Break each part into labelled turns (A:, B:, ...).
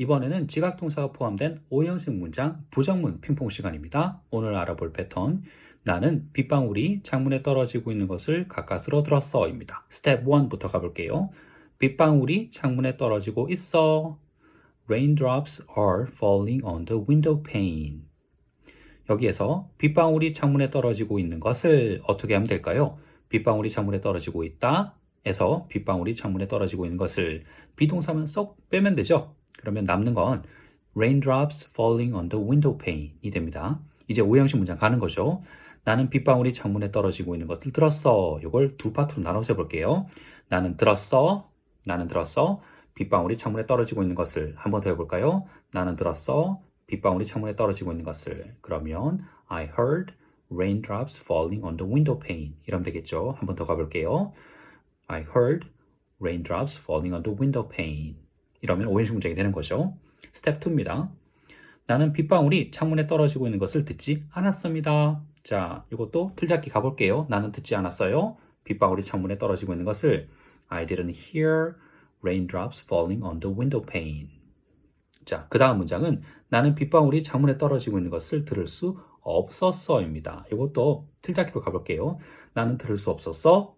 A: 이번에는 지각동사가 포함된 5형식 문장 부정문 핑퐁 시간입니다. 오늘 알아볼 패턴 나는 빗방울이 창문에 떨어지고 있는 것을 가까스로 들었어 입니다. 스텝 1부터 가볼게요. 빗방울이 창문에 떨어지고 있어. Raindrops are falling on the window pane. 여기에서 빗방울이 창문에 떨어지고 있는 것을 어떻게 하면 될까요? 빗방울이 창문에 떨어지고 있다. 에서 빗방울이 창문에 떨어지고 있는 것을 비동사만 쏙 빼면 되죠. 그러면 남는 건 raindrops falling on the window pane이 됩니다. 이제 오형식 문장 가는 거죠. 나는 빗방울이 창문에 떨어지고 있는 것을 들었어. 이걸 두 파트로 나눠서 해볼게요. 나는 들었어. 나는 들었어. 빗방울이 창문에 떨어지고 있는 것을 한 번 더 해볼까요? 나는 들었어. 빗방울이 창문에 떨어지고 있는 것을. 그러면 I heard raindrops falling on the window pane. 이러면 되겠죠. 한 번 더 가볼게요. I heard raindrops falling on the window pane. 이러면 오형식 문장이 되는 거죠. 스텝 2입니다. 나는 빗방울이 창문에 떨어지고 있는 것을 듣지 않았습니다. 자, 이것도 틀잡기 가볼게요. 나는 듣지 않았어요. 빗방울이 창문에 떨어지고 있는 것을 I didn't hear raindrops falling on the window pane. 자, 그 다음 문장은 나는 빗방울이 창문에 떨어지고 있는 것을 들을 수 없었어입니다. 이것도 틀잡기로 가볼게요. 나는 들을 수 없었어.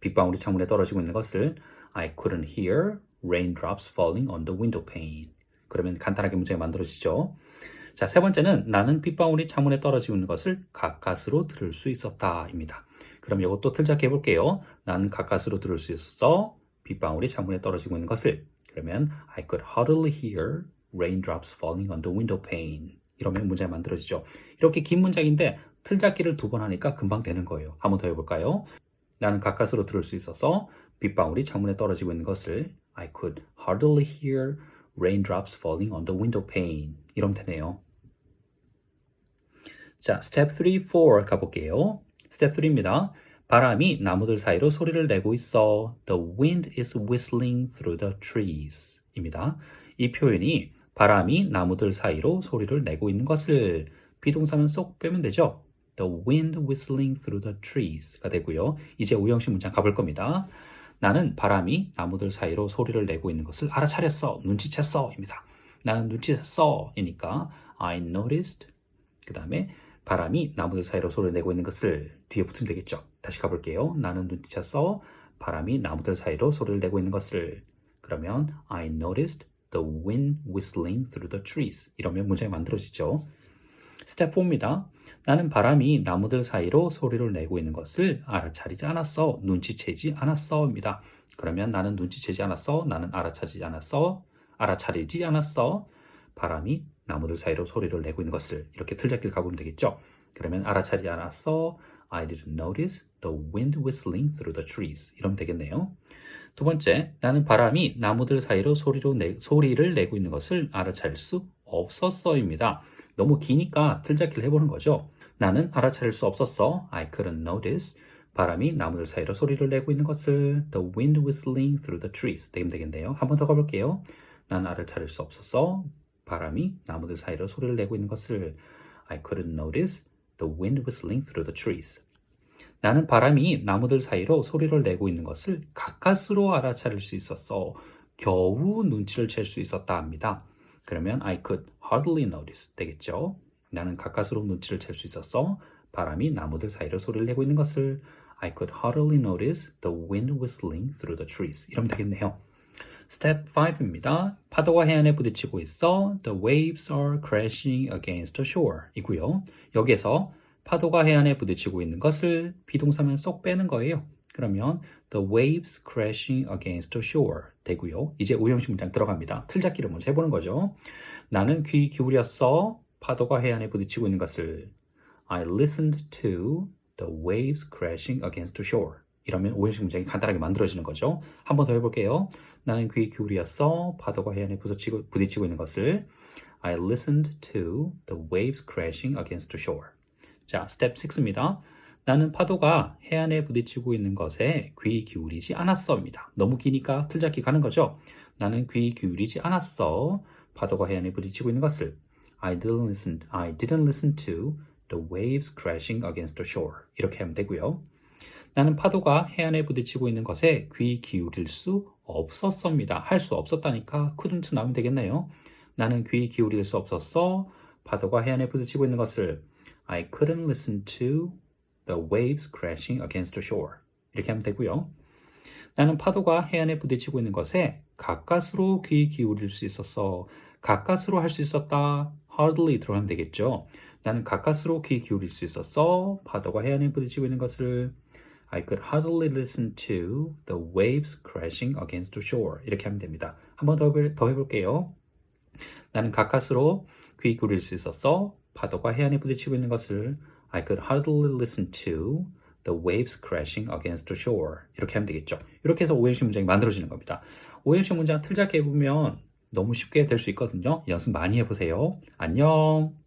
A: 빗방울이 창문에 떨어지고 있는 것을 I couldn't hear raindrops falling on the window pane. 그러면 간단하게 문장이 만들어지죠. 자, 세 번째는 나는 빗방울이 창문에 떨어지고 있는 것을 가까스로 들을 수 있었다입니다. 그럼 이것도 틀잡기 해볼게요. 나는 가까스로 들을 수 있었어. 빗방울이 창문에 떨어지고 있는 것을. 그러면 I could hardly hear raindrops falling on the window pane. 이러면 문장이 만들어지죠. 이렇게 긴 문장인데 틀잡기를 두 번 하니까 금방 되는 거예요. 한번 더 해볼까요? 나는 가까스로 들을 수 있어서 빗방울이 창문에 떨어지고 있는 것을 I could hardly hear raindrops falling on the window pane. 이러면 되네요. 자, 스텝 3, 4 가볼게요. 스텝 3입니다. 바람이 나무들 사이로 소리를 내고 있어. The wind is whistling through the trees. 입니다. 이 표현이 바람이 나무들 사이로 소리를 내고 있는 것을 비동사면 쏙 빼면 되죠. The wind whistling through the trees가 되고요. 이제 오형식 문장 가볼 겁니다. 나는 바람이 나무들 사이로 소리를 내고 있는 것을 알아차렸어. 눈치챘어. 입니다. 나는 눈치챘어. 이니까 I noticed. 그 다음에 바람이 나무들 사이로 소리를 내고 있는 것을 뒤에 붙으면 되겠죠. 다시 가볼게요. 나는 눈치챘어. 바람이 나무들 사이로 소리를 내고 있는 것을. 그러면 I noticed the wind whistling through the trees. 이러면 문장이 만들어지죠. 스텝 4입니다. 나는 바람이 나무들 사이로 소리를 내고 있는 것을 알아차리지 않았어. 눈치채지 않았어 입니다. 그러면 나는 눈치채지 않았어. 나는 알아차리지 않았어. 알아차리지 않았어. 바람이 나무들 사이로 소리를 내고 있는 것을 이렇게 틀잡기를 가보면 되겠죠. 그러면 알아차리지 않았어. I didn't notice the wind whistling through the trees. 이러면 되겠네요. 두 번째, 나는 바람이 나무들 사이로 소리로 내, 소리를 내고 있는 것을 알아차릴 수 없었어입니다. 너무 기니까 틀잡기를 해보는 거죠. 나는 알아차릴 수 없었어. I couldn't notice. 바람이 나무들 사이로 소리를 내고 있는 것을 The wind whistling through the trees. 되겠네요. 한 번 더 가볼게요. 나는 알아차릴 수 없었어. 바람이 나무들 사이로 소리를 내고 있는 것을 I couldn't notice the wind whistling through the trees. 나는 바람이 나무들 사이로 소리를 내고 있는 것을 가까스로 알아차릴 수 있었어. 겨우 눈치를 챌 수 있었다 합니다. 그러면 I could hardly notice 되겠죠. 나는 가까스로 눈치를 챌 수 있었어. 바람이 나무들 사이로 소리를 내고 있는 것을 I could hardly notice the wind whistling through the trees. 이러면 되겠네요. 스텝 5입니다. 파도가 해안에 부딪히고 있어. The waves are crashing against the shore. 이고요. 여기에서 파도가 해안에 부딪히고 있는 것을 비동사만 쏙 빼는 거예요. 그러면 the waves crashing against the shore 되고요. 이제 오형식 문장 들어갑니다. 틀잡기를 먼저 해보는 거죠. 나는 귀 기울였어. 파도가 해안에 부딪히고 있는 것을 I listened to the waves crashing against the shore. 이러면 오형식 문장이 간단하게 만들어지는 거죠. 한 번 더 해볼게요. 나는 귀 기울였어. 파도가 해안에 부딪히고, 부딪히고 있는 것을 I listened to the waves crashing against the shore. 자, 스텝 6입니다. 나는 파도가 해안에 부딪히고 있는 것에 귀 기울이지 않았어입니다. 너무 기니까 틀잡기 가는 거죠. 나는 귀 기울이지 않았어. 파도가 해안에 부딪히고 있는 것을 I didn't listen, I didn't listen to the waves crashing against the shore. 이렇게 하면 되고요. 나는 파도가 해안에 부딪히고 있는 것에 귀 기울일 수 없었습니다. 할 수 없었다니까 couldn't 나오면 되겠네요. 나는 귀 기울일 수 없었어. 파도가 해안에 부딪히고 있는 것을 I couldn't listen to the waves crashing against the shore. 이렇게 하면 되고요. 나는 파도가 해안에 부딪히고 있는 것에 가까스로 귀 기울일 수 있었어. 가까스로 할 수 있었다. hardly 들어가면 되겠죠. 나는 가까스로 귀 기울일 수 있었어. 파도가 해안에 부딪히고 있는 것을 I could hardly listen to the waves crashing against the shore. 이렇게 하면 됩니다. 한번 더 더 해볼게요. 나는 가까스로 귀 기울일 수 있었어. 파도가 해안에 부딪히고 있는 것을 I could hardly listen to the waves crashing against the shore. 이렇게 하면 되겠죠. 이렇게 해서 오형식 문장이 만들어지는 겁니다. 오형식 문장 틀잡게 해보면 너무 쉽게 될 수 있거든요. 연습 많이 해보세요. 안녕.